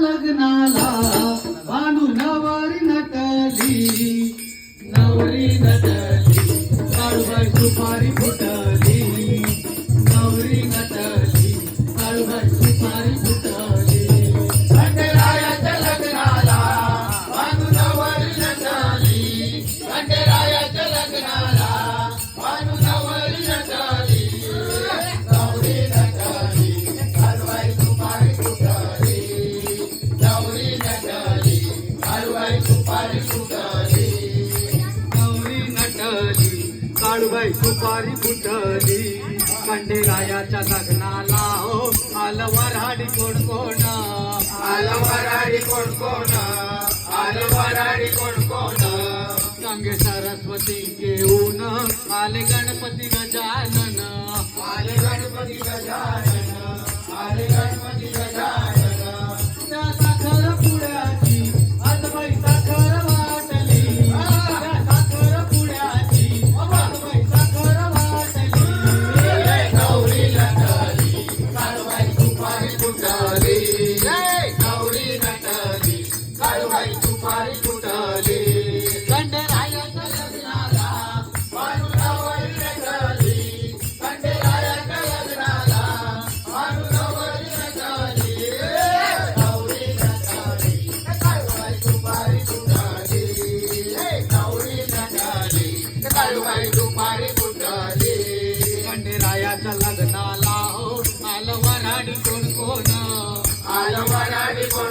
लग्नाला बांधू नवारी नटली नवरी नटली. काळूबाई सुपारी फुटली. काळूबाई सुपारी फुटली. खंडेरायाच्या लग्नाला हो. आलवार वराडी कोण कोण आलवार वराडी कोण कोण आलवार वराडी कोण कोण गंगे सरस्वती घेऊन आले गणपती गजानन. आले गणपती गजानन. आले गणपती गजानन.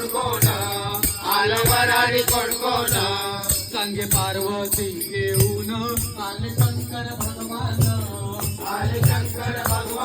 कोणकोण आलं वराडी कोणकोण संगे पार्वती घेऊन आले शंकर भगवान आले शंकर भगवान.